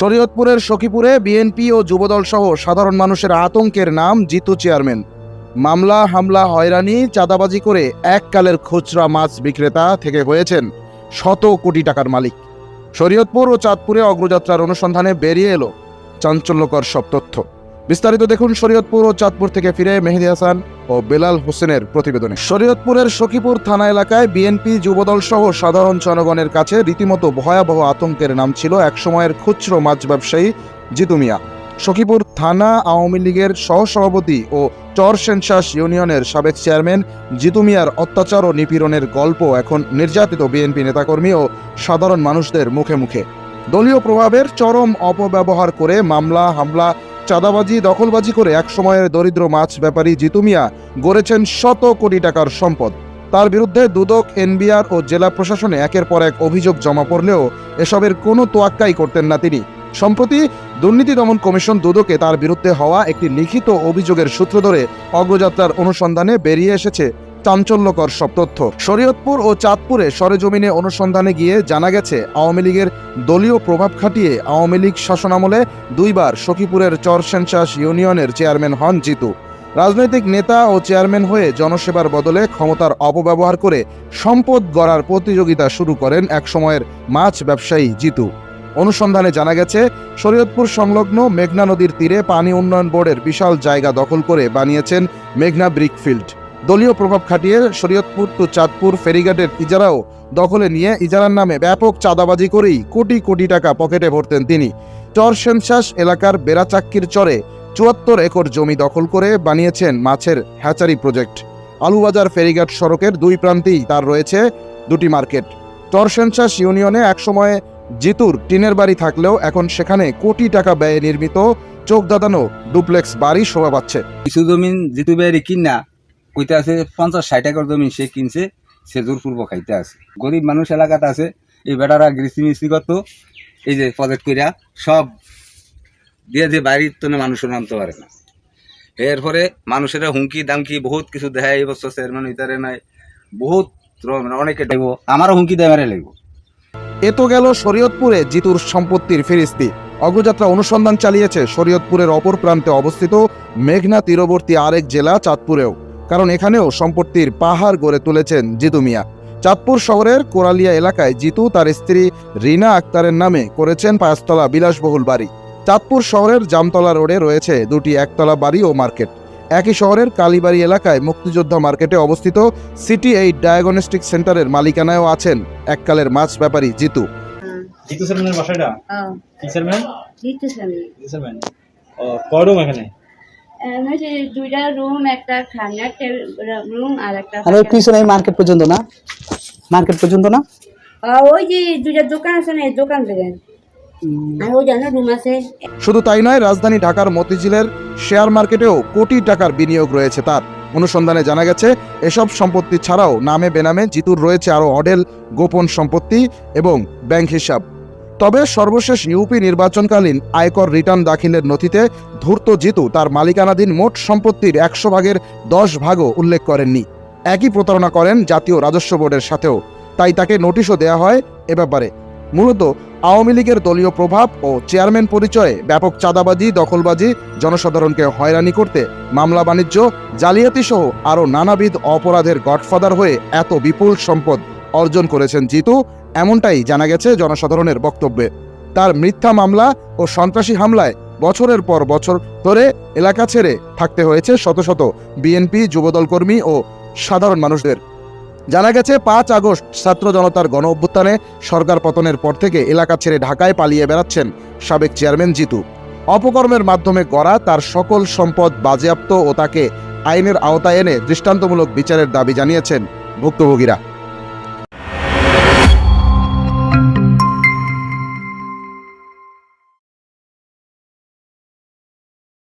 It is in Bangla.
শরীয়তপুরের সখীপুরে বিএনপি ও যুবদল সহ সাধারণ মানুষের আতঙ্কের নাম জিতু চেয়ারম্যান। মামলা, হামলা, হয়রানি, চাঁদাবাজি করে এককালের খুচরা মাছ বিক্রেতা থেকে হয়েছেন শত কোটি টাকার মালিক। শরীয়তপুর ও চাঁদপুরে অগ্রযাত্রার অনুসন্ধানে বেরিয়ে এলো চাঞ্চল্যকর সব তথ্য। বিস্তারিত দেখুন শরীয়তপুর ও চাঁদপুর থেকে ফিরে মেহেদি হাসান ও বেলাল হোসেনের প্রতিবেদনে। শরীয়তপুরের সখীপুর থানা এলাকায় বিএনপি যুবদল সহ সাধারণ জনগণের কাছে রীতিমতো ভয়াবহ আতঙ্কের নাম ছিল একসময়ের খুচরো মাছ ব্যবসায়ী জিতু মিয়া। সখীপুর থানা আওয়ামী লীগের সহসভাপতি ও চর সেনশাস ইউনিয়নের সাবেক চেয়ারম্যান জিতু মিয়ার অত্যাচার ও নিপীড়নের গল্প এখন নির্যাতিত বিএনপি নেতাকর্মী ও সাধারণ মানুষদের মুখে মুখে। দলীয় প্রভাবের চরম অপব্যবহার করে মামলা, হামলা চাঁদাবাজি, দখলবাজি করে একসময়ের দরিদ্র মাছ ব্যাপারী জিতু মিয়া গড়েছেন শত কোটি টাকার সম্পদ। তার বিরুদ্ধে দুদক, এনবিআর ও জেলা প্রশাসনে একের পর এক অভিযোগ জমা পড়লেও এসবের কোনো তোয়াক্কাই করতেন না তিনি। সম্প্রতি দুর্নীতি দমন কমিশন দুদকে তার বিরুদ্ধে হওয়া একটি লিখিত অভিযোগের সূত্র ধরে অগ্রযাত্রার অনুসন্ধানে বেরিয়ে এসেছে চাঞ্চল্যকর সব তথ্য। শরীয়তপুর ও চাঁদপুরে সরেজমিনে অনুসন্ধানে গিয়ে জানা গেছে, আওয়ামী লীগের দলীয় প্রভাব খাটিয়ে আওয়ামী লীগ শাসনামলে দুইবার সখীপুরের চরসেনশাস ইউনিয়নের চেয়ারম্যান হন জিতু। রাজনৈতিক নেতা ও চেয়ারম্যান হয়ে জনসেবার বদলে ক্ষমতার অপব্যবহার করে সম্পদ গড়ার প্রতিযোগিতা শুরু করেন একসময়ের মাছ ব্যবসায়ী জিতু। অনুসন্ধানে জানা গেছে, শরীয়তপুর সংলগ্ন মেঘনা নদীর তীরে পানি উন্নয়ন বোর্ডের বিশাল জায়গা দখল করে বানিয়েছেন মেঘনা ব্রিকফিল্ড। দলীয় প্রভাব খাটিয়ে শরীয়তপুর টু চাঁদপুর ফেরিঘাটের ইজারাও দখলে নিয়ে ইজারার নামে ব্যাপক চাঁদাবাজি করেই কোটি কোটি টাকা পকেটে ভরতেন তিনি। চর সেনশাস এলাকার বেড়াচাক্কির চরে চুয়াত্তর একর জমি দখল করে বানিয়েছেন মাছের হ্যাচারি প্রজেক্ট। আলুবাজার ফেরিঘাট সড়কের দুই প্রান্তেই তার রয়েছে দুটি মার্কেট। চরসেনশাস ইউনিয়নে একসময়ে জিতুর টিনের বাড়ি থাকলেও এখন সেখানে কোটি টাকা ব্যয়ে নির্মিত চোখ দাদানো ডুপ্লেক্স বাড়ি শোভা পাচ্ছে। কিছু জমিন জিতু বেয়ারি কিনা কইতে আছে পঞ্চাশ ষাট একর জমিন সে কিনছে, সে জোর পূর্ব খাইতে আছে। গরিব মানুষ এলাকাতে আছে, এই বেটারা গৃষ্টি মিস্ত্রি করতো, এই যে প্রজেক্ট কইরা সব দিয়ে যে বাড়ির তো মানুষের নামতে পারে না। এরপরে মানুষের হুমকি দামকি বহুত কিছু দেখায় এই বছর চেয়ারম্যান হইতারে নাই, বহুত রকমের অনেকে দেব, আমারও হুমকি দেয় মারে লাগবো। এ তো গেল শরীয়তপুরে জিতুর সম্পত্তির ফিরিস্তি। অগ্রযাত্রা অনুসন্ধান চালিয়েছে শরীয়তপুরের অপর প্রান্তে অবস্থিত মেঘনা তীরবর্তী আরেক জেলা চাঁদপুরেও। কারণ এখানেও সম্পত্তির পাহাড় গড়ে তুলেছেন জিতু মিয়া। চাঁদপুর শহরের কোরালিয়া এলাকায় জিতু তার স্ত্রী রিনা আক্তারের নামে করেছেন পাঁচতলা বিলাসবহুল বাড়ি। চাঁদপুর শহরের জামতলা রোডে রয়েছে দুটি একতলা বাড়ি ও মার্কেট। একই শহরের কালীবাড়ি এলাকায় মুক্তিযোদ্ধা মার্কেটে অবস্থিত সিটি এইট ডায়াগনস্টিক সেন্টারের মালিকানায়ও আছেন এককালের মাছ ব্যাপারী জিতু। জিতু চেয়ারম্যানের বাসাটা? হ্যাঁ। কি চেয়ারম্যান দিতেছেন জিতু চেয়ারম্যান ও কয় রুম এখানে? দুইটা রুম একটা খানার রুম আর একটা আর ওই পিছনে মার্কেট পর্যন্ত না? মার্কেট পর্যন্ত না? ওই যে দুইটা দোকান আছে না দোকান থেকে। আর ওই জানো রুম আছে। শুধু তাই নয় রাজধানী ঢাকার মতিঝিলের শেয়ার মার্কেটেও কোটি টাকার বিনিয়োগ রয়েছে তার। অনুসন্ধানে জানা গেছে এসব সম্পত্তি ছাড়াও নামে বেনামে জিতুর রয়েছে আরও অডেল গোপন সম্পত্তি এবং ব্যাংক হিসাব। তবে সর্বশেষ ইউপি নির্বাচনকালীন আয়কর রিটার্ন দাখিলের নথিতে ধূর্ত জিতু তার মালিকানাধীন মোট সম্পত্তির একশো ভাগের দশ ভাগও উল্লেখ করেননি। একই প্রতারণা করেন জাতীয় রাজস্ব বোর্ডের সাথেও। তাই তাকে নোটিশও দেওয়া হয় এ ব্যাপারে। মূলত আওয়ামী লীগের দলীয় প্রভাব ও চেয়ারম্যান পরিচয়ে ব্যাপক চাঁদাবাজি, দখলবাজি, জনসাধারণকে হয়রানি করতে, মামলা বাণিজ্য জালিয়াতি সহ আরও নানাবিধ অপরাধের গডফাদার হয়ে এত বিপুল সম্পদ অর্জন করেছেন জিতু। এমনটাই জানা গেছে জনসাধারণের বক্তব্যে। তার মিথ্যা মামলা ও সন্ত্রাসী হামলায় বছরের পর বছর ধরে এলাকা ছেড়ে থাকতে হয়েছে শত শত বিএনপি, যুবদল কর্মী ও সাধারণ মানুষদের। জানা গেছে, পাঁচ আগস্ট ছাত্র জনতার গণ অভ্যুত্থানে সরকার পতনের পর থেকে এলাকা ছেড়ে ঢাকায় পালিয়ে বেড়াচ্ছেন সাবেক চেয়ারম্যান জিতু। অপকর্মের মাধ্যমে গড়া তার সকল সম্পদ বাজেয়াপ্ত ও তাকে আইনের আওতায় এনে দৃষ্টান্তমূলক বিচারের দাবি জানিয়েছেন ভুক্তভোগীরা।